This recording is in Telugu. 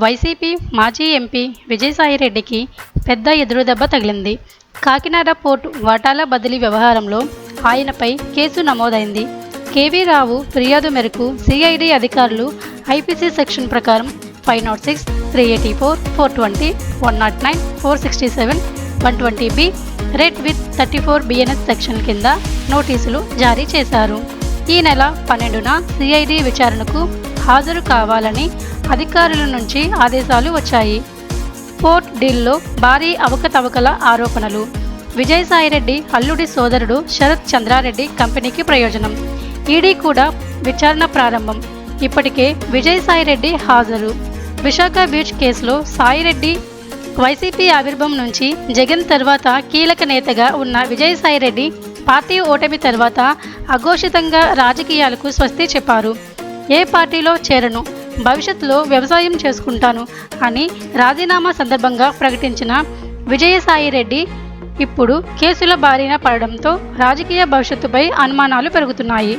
వైసీపీ మాజీ ఎంపీ విజయసాయిరెడ్డికి పెద్ద ఎదురుదెబ్బ తగిలింది. కాకినాడ పోర్టు వాటాల బదిలీ వ్యవహారంలో ఆయనపై కేసు నమోదైంది. కేవీ రావు ఫిర్యాదు మేరకు సిఐడి అధికారులు ఐపీసీ సెక్షన్ ప్రకారం five nought six three eighty four four twenty one nought nine four sixty seven one twenty B read with thirty four BNS section కింద నోటీసులు జారీ చేశారు. ఈ నెల పన్నెండున సిఐడి విచారణకు హాజరు కావాలని అధికారుల నుంచి ఆదేశాలు వచ్చాయి. పోర్ట్ డీల్లో భారీ అవకతవకల ఆరోపణలు. విజయసాయిరెడ్డి అల్లుడి సోదరుడు శరత్ చంద్రారెడ్డి కంపెనీకి ప్రయోజనం. ఈడీ కూడా విచారణ ప్రారంభం. ఇప్పటికే విజయసాయిరెడ్డి హాజరు. విశాఖ బీచ్ కేసులో సాయిరెడ్డి వైసీపీ ఆవిర్భం నుంచి జగన్ తర్వాత కీలక నేతగా ఉన్న విజయసాయిరెడ్డి పార్టీ ఓటమి తర్వాత అఘోషితంగా రాజకీయాలకు స్వస్తి చెప్పారు. ఏ పార్టీలో చేరను? భవిష్యత్తులో వ్యవసాయం చేసుకుంటాను అని రాజీనామా సందర్భంగా ప్రకటించిన విజయసాయిరెడ్డి ఇప్పుడు కేసుల బారిన పడడంతో రాజకీయ భవిష్యత్తుపై అనుమానాలు పెరుగుతున్నాయి.